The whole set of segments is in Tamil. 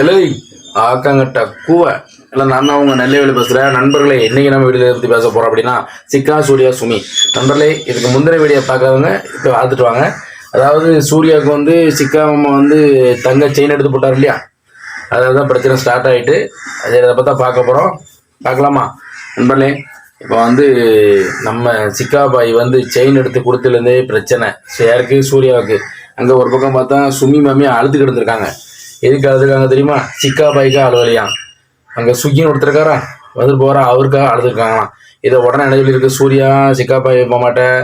இல்லை ஆக்காங்கட்ட கூவை. இல்லை நான் தான் உங்கள் நெல்லைவேலி பேசுகிறேன் நண்பர்களே இன்றைக்கி நம்ம வீடியோ பற்றி பேச போகிறோம் அப்படின்னா சிக்கா சூர்யா சுமி. நண்பர்களே இதுக்கு முந்தின வீடியோ பார்க்காதவங்க இப்போ பார்த்துட்டு வாங்க. அதாவது சூர்யாவுக்கு வந்து சிக்கா அம்மா வந்து தங்க செயின் எடுத்து போட்டார் இல்லையா? அதில் தான் பிரச்சனை ஸ்டார்ட் ஆகிட்டு அது அதை பார்த்தா பார்க்க போகிறோம் பார்க்கலாமா? நண்பர்களே இப்போ வந்து நம்ம சிக்கா பாய் வந்து செயின் எடுத்து கொடுத்துலேருந்தே பிரச்சனை. யாருக்கு? சூர்யாவுக்கு. அங்கே ஒரு பக்கம் பார்த்தா சுமி மாமியாக அழுத்து கிடந்திருக்காங்க. எதுக்கு அழுதுருக்காங்க தெரியுமா? சிக்கா பாய்க்கா அழுவலையாம் அங்கே சுகின்னு ஒருத்தருக்காரா? வந்துட்டு போகிறா அவருக்கா அழுதுருக்காங்களாம். இதை உடனே என்ன இருக்க. சூர்யா சிக்கா பாய் போக மாட்டேன்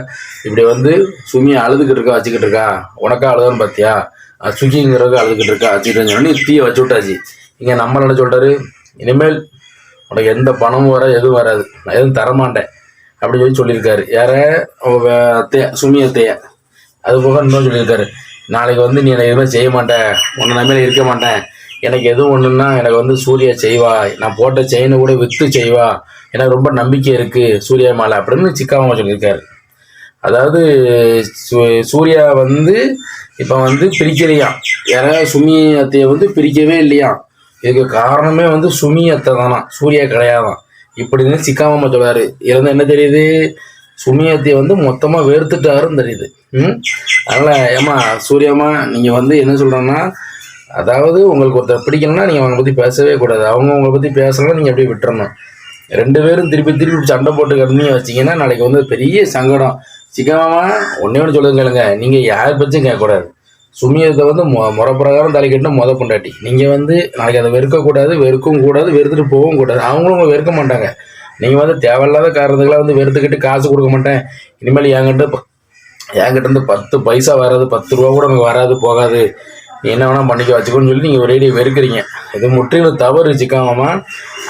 இப்படி வந்து சுமி அழுதுகிட்டு இருக்கா வச்சுக்கிட்டு இருக்கா? உனக்கா அழுதான்னு பார்த்தியா அது சுகிங்கிறதுக்கு அழுதுகிட்டு இருக்கா வச்சுக்கிட்டு சொல்லி தீயை வச்சு விட்டாச்சு. இங்கே நம்மள என்ன சொல்கிறாரு இனிமேல் உனக்கு எந்த பணமும் வர எதுவும் வராது. நான் எதுவும் தரமாட்டேன். அப்படின்னு சொல்லி சொல்லியிருக்காரு. யார? அத்தையா சுமி அத்தையா. அது போக இன்னும் சொல்லியிருக்காரு. நாளைக்கு வந்து நீ எனக்கு எதுவுமே செய்ய மாட்டேன். உன்னை நம்பியில் இருக்க மாட்டேன். எனக்கு எதுவும் ஒன்றுன்னா எனக்கு வந்து சூர்யா செய்வா. நான் போட்ட செயினை கூட விற்று செய்வா. எனக்கு ரொம்ப நம்பிக்கை இருக்குது சூர்யா மேலே அப்படின்னு சிக்காம சொல்லியிருக்காரு. அதாவது சூ- சூர்யா வந்து இப்போ வந்து பிரிக்கலையா? யாராவது சுமி அத்தையை வந்து பிரிக்கவே இல்லையா? இதுக்கு காரணமே வந்து சுமி அத்தை தானா? சூர்யா கிடையாதான். இப்படின்னு சிக்காம சொல்கிறாரு இருந்து என்ன தெரியுது? சுமியத்தை வந்து மொத்தமாக வெறுத்துட்டாருன்னு தெரியுது. ம்? அதனால் ஏமா சூரியம்மா நீங்கள் வந்து என்ன சொல்கிறேன்னா அதாவது உங்களுக்கு ஒருத்தர் பிடிக்கணும்னா நீங்கள் அவங்களை பற்றி பேசவே கூடாது. அவங்க உங்களை பற்றி பேசலாம் நீங்கள் அப்படியே விட்டுறணும். ரெண்டு பேரும் திருப்பி திருப்பி சண்டை போட்டு கம்மியாக வச்சிங்கன்னா நாளைக்கு வந்து பெரிய சங்கடம். சிக்கமாமா ஒன்றே ஒன்று சொல்லுங்க கேளுங்க. நீங்கள் யார் பற்றியும் கேட்கக்கூடாது. சுமியத்தை வந்து மொ முறை பிரகாரம் தலை கட்டினா முத பொண்டாட்டி. நீங்கள் வந்து நாளைக்கு அதை வெறுக்கக்கூடாது வெறுக்கவும் கூடாது வெறுத்துட்டு போகவும் கூடாது. அவங்களும் வெறுக்க மாட்டாங்க. நீங்கள் வந்து தேவையில்லாத காரணத்துக்கெல்லாம் வந்து வெறுத்துக்கிட்டு காசு கொடுக்க மாட்டேன். இனிமேல் என்கிட்ட என்கிட்ட இருந்து பத்து பைசா வராது பத்து ரூபா கூட எனக்கு வராது போகாது. நீ என்ன வேணால் பண்ணிக்க வச்சுக்கோன்னு சொல்லி நீங்கள் ஒரேடியை வெறுக்கிறீங்க. இது முற்றிலும் தவறு வச்சுக்காமம்மா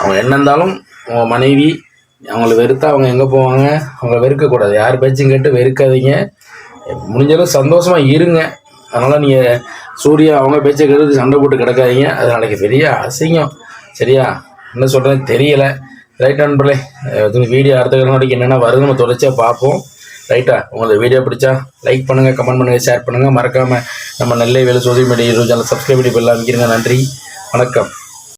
அவங்க என்ன இருந்தாலும் உங்கள் மனைவி அவங்கள வெறுத்தா அவங்க எங்கே போவாங்க? அவங்கள வெறுக்கக்கூடாது. யார் பேச்சும் கேட்டு வெறுக்காதீங்க. முடிஞ்சளவு சந்தோஷமாக இருங்க. அதனால் நீங்கள் சூர்யா அவங்க பேச்சை கேட்டு சண்டை போட்டு கிடக்காதீங்க. அது நாளைக்கு பெரிய அசிங்கம். சரியா? என்ன சொல்கிறேன்னு தெரியலை. ரைட் நண்பர்களே வீடியோ அடுத்த நாளைக்கு என்னென்ன வருது நம்ம தொடர்ச்சியாக பார்ப்போம். ரைட்டா உங்களுக்கு வீடியோ பிடிச்சா லைக் பண்ணுங்கள் கமெண்ட் பண்ணுங்கள் ஷேர் பண்ணுங்கள் மறக்காமல் நம்ம நெல்லை வேலை social media YouTube channel subscribe பண்ணி பெல்லாம் நன்றி. வணக்கம்.